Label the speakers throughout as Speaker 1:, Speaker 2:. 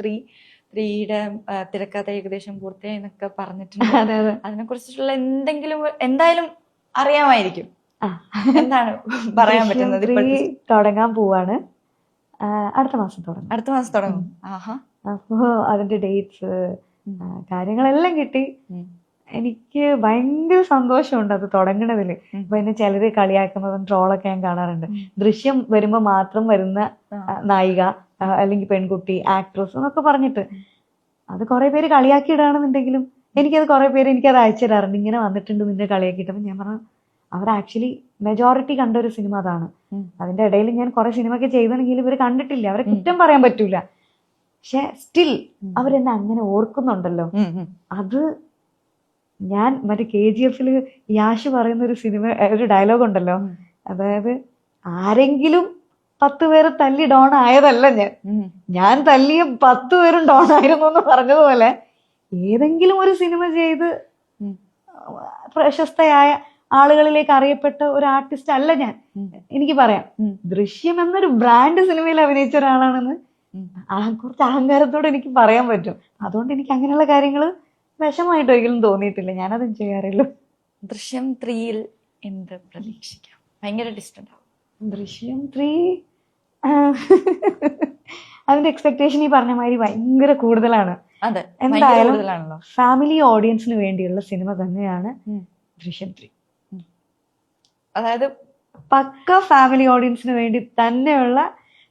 Speaker 1: Three ത്രീയുടെ തിരക്കഥ ഏകദേശം പൂർത്തിയായി എന്നൊക്കെ പറഞ്ഞിട്ടുണ്ട്.
Speaker 2: അതെ അതെ.
Speaker 1: അതിനെ കുറിച്ചിട്ടുള്ള എന്തെങ്കിലും എന്തായാലും അറിയാമായിരിക്കും. എന്താണ് പറയാൻ പറ്റുന്നത്
Speaker 2: തുടങ്ങാൻ പോവാണ്. അടുത്ത മാസം തുടങ്ങും.
Speaker 1: അടുത്ത മാസം തുടങ്ങും.
Speaker 2: അപ്പോ അതിന്റെ ഡേറ്റ്സ് കാര്യങ്ങളെല്ലാം കിട്ടി. എനിക്ക് ഭയങ്കര സന്തോഷമുണ്ട് അത്
Speaker 1: തുടങ്ങണതിൽ.
Speaker 2: ഇപ്പൊ എന്നെ ചിലര് കളിയാക്കുന്നതും ട്രോളൊക്കെ ഞാൻ കാണാറുണ്ട്. ദൃശ്യം വരുമ്പോ മാത്രം വരുന്ന നായിക. അല്ലെങ്കിൽ പെൺകുട്ടി ആക്ട്രസ് എന്നൊക്കെ പറഞ്ഞിട്ട്. അത് കുറെ പേര് കളിയാക്കി ഇടാണെന്നുണ്ടെങ്കിലും എനിക്കത് കുറെ പേര് എനിക്കത് അയച്ചു തരാറുണ്ട് ഇങ്ങനെ വന്നിട്ടുണ്ട് നിന്നെ കളിയാക്കിയിട്ടപ്പോൾ ഞാൻ പറഞ്ഞു അവർ ആക്ച്വലി മെജോറിറ്റി കണ്ട ഒരു സിനിമ അതാണ്. അതിന്റെ ഇടയിൽ ഞാൻ കുറെ സിനിമ ഒക്കെ ചെയ്തെങ്കിൽ ഇവർ കണ്ടിട്ടില്ല. അവരെ കുറ്റം പറയാൻ പറ്റൂല. പക്ഷെ സ്റ്റിൽ. അവരെന്നെ അങ്ങനെ ഓർക്കുന്നുണ്ടല്ലോ. അത് ഞാൻ മറ്റേ കെ ജി എഫിൽ യാഷ് പറയുന്ന ഒരു സിനിമ ഒരു ഡയലോഗ് ഉണ്ടല്ലോ. അതായത് ആരെങ്കിലും പത്ത് പേര് തല്ലി ഡോൺ ആയതല്ല ഞാൻ. ഞാൻ തല്ലിയ പത്ത് പേരും ഡോൺ ആയിരുന്നു എന്ന് പറഞ്ഞതുപോലെ ഏതെങ്കിലും ഒരു സിനിമ ചെയ്ത്. പ്രശസ്തയായ ആളുകളിലേക്ക് അറിയപ്പെട്ട ഒരു ആർട്ടിസ്റ്റ് അല്ല ഞാൻ. എനിക്ക് പറയാം. ദൃശ്യം എന്നൊരു ബ്രാൻഡ് സിനിമയിൽ അഭിനയിച്ച ഒരാളാണെന്ന് കുറച്ച് അഹങ്കാരത്തോടെ എനിക്ക് പറയാൻ പറ്റും. അതുകൊണ്ട് എനിക്ക് അങ്ങനെയുള്ള കാര്യങ്ങൾ വിഷമായിട്ട് ഒരിക്കലും തോന്നിയിട്ടില്ല. ഞാനതും ചെയ്യാറില്ല
Speaker 1: ദൃശ്യം ത്രീയിൽ എന്ത് പ്രതീക്ഷിക്കാം? ഭയങ്കര ഡിസ്റ്റന്റ് ആവും
Speaker 2: ദൃശ്യം ത്രീ അതിന്റെ എക്സ്പെക്ടേഷൻ ഈ പറഞ്ഞ മാതിരി ഭയങ്കര കൂടുതലാണ്. എന്തായാലും ഫാമിലി ഓഡിയൻസിന് വേണ്ടിയുള്ള സിനിമ തന്നെയാണ്. ദൃശ്യം ത്രീ
Speaker 1: അതായത്
Speaker 2: പക്ക ഫാമിലി ഓഡിയൻസിന് വേണ്ടി തന്നെയുള്ള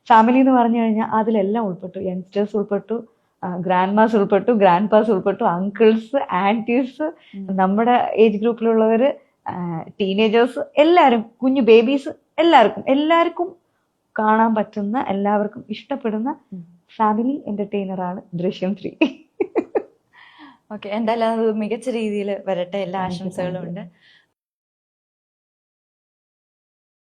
Speaker 2: ഫാമിലി എന്ന് പറഞ്ഞു കഴിഞ്ഞാൽ അതിലെല്ലാം ഉൾപ്പെട്ടു. യങ്സ്റ്റേഴ്സ് ഉൾപ്പെട്ടു ഗ്രാൻഡ് മാസ് ഉൾപ്പെട്ടു ഗ്രാൻഡ് പാസ് ഉൾപ്പെട്ടു അങ്കിൾസ് ആന്റീസ് നമ്മുടെ ഏജ് ഗ്രൂപ്പിലുള്ളവര് ടീനേജേഴ്സ് എല്ലാവരും കുഞ്ഞു ബേബീസ് എല്ലാവർക്കും എല്ലാവർക്കും കാണാൻ പറ്റുന്ന എല്ലാവർക്കും ഇഷ്ടപ്പെടുന്ന ഫാമിലി എന്റർടൈനർ ആണ് ദൃശ്യം ത്രീ.
Speaker 1: ഓക്കെ എന്തായാലും അത് മികച്ച രീതിയിൽ വരട്ടെ. എല്ലാ ആശംസകളും ഉണ്ട്.